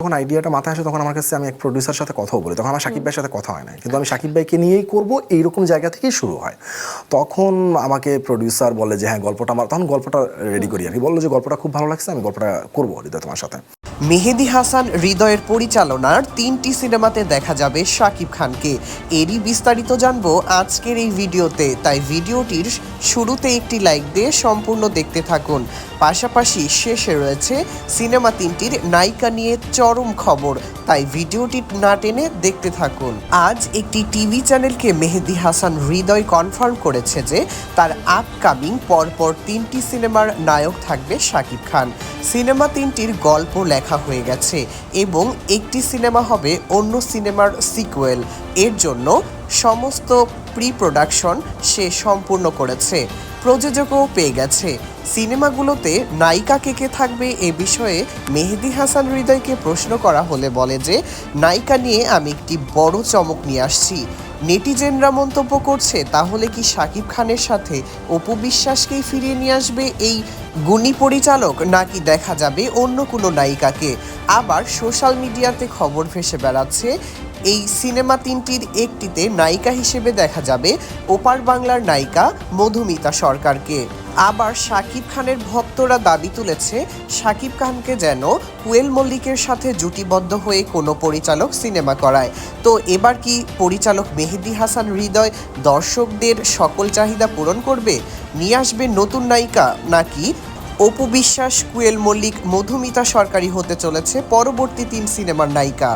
যখন আইডিয়াটা মাথায় আসে তখন আমার কাছে আমি এক প্রডিউসার সাথে কথাও বলি। তখন আমার সাকিব ভাইয়ের সাথে কথা হয় না কিন্তু আমি সাকিব ভাইকে নিয়েই করব এইরকম জায়গা থেকেই শুরু হয়। তখন আমাকে প্রডিউসার বলে যে হ্যাঁ গল্পটা আমার তখন গল্পটা রেডি করি। আর কি বলল যে গল্পটা খুব ভালো লাগছে আমি গল্পটা করব হৃদয় তোমার সাথে। মেহেদি হাসান হৃদয়ের পরিচালনার তিনটি সিনেমাতে দেখা যাবে শাকিব খানকে। এরই বিস্তারিত জানব আজকের এই ভিডিওতে। তাই ভিডিওটির শুরুতে একটি লাইক দিয়ে সম্পূর্ণ দেখতে থাকুন। পাশাপাশি শেষে রয়েছে সিনেমা তিনটির নায়িকা নিয়ে চরম খবর। তাই ভিডিওটি না টেনে দেখতে থাকুন। আজ একটি টিভি চ্যানেলকে মেহেদি হাসান হৃদয় কনফার্ম করেছে যে, তার আপকামিং পরপর তিনটি সিনেমার নায়ক থাকবে শাকিব খান। সিনেমা তিনটির গল্প, লেখা হয়ে গেছে এবং একটি সিনেমা হবে অন্য সিনেমার সিকুয়েল এর জন্য সমস্ত প্রি প্রোডাকশন সে সম্পূর্ণ করেছে। প্রযোজকও পেয়ে গেছে। সিনেমাগুলোতে নায়িকা কে কে থাকবে এ বিষয়ে মেহেদি হাসান হৃদয়কে প্রশ্ন করা হলে বলে যে, নায়িকা নিয়ে আমি একটি বড় চমক নিয়ে আসছি। নেটিজেনরা মন্তব্য করছে, তাহলে কি শাকিব খানের সাথে অপু বিশ্বাসকেই ফিরিয়ে নিয়ে আসবে এই গুণী পরিচালক, নাকি দেখা যাবে অন্য কোনো নায়িকাকে? আবার সোশ্যাল মিডিয়াতে খবর ভেসে বেড়াচ্ছে। এই সিনেমা তিনটির একটিতে নায়িকা হিসেবে দেখা যাবে ওপার বাংলার নায়িকা মধুমিতা সরকারকে। আবার শাকিব খানের ভক্তরা দাবি তুলেছে, শাকিব খানকে যেন কুয়েল মল্লিকের সাথে জুটিবদ্ধ হয়ে কোনো পরিচালক সিনেমা করায়। তো এবার কি পরিচালক মেহেদি হাসান হৃদয় দর্শকদের সকল চাহিদা পূরণ করবে? নিয়ে আসবে নতুন নায়িকা নাকি অপু বিশ্বাস কুয়েল মল্লিক মধুমিতা সরকারি হতে চলেছে পরবর্তী তিন সিনেমার নায়িকা।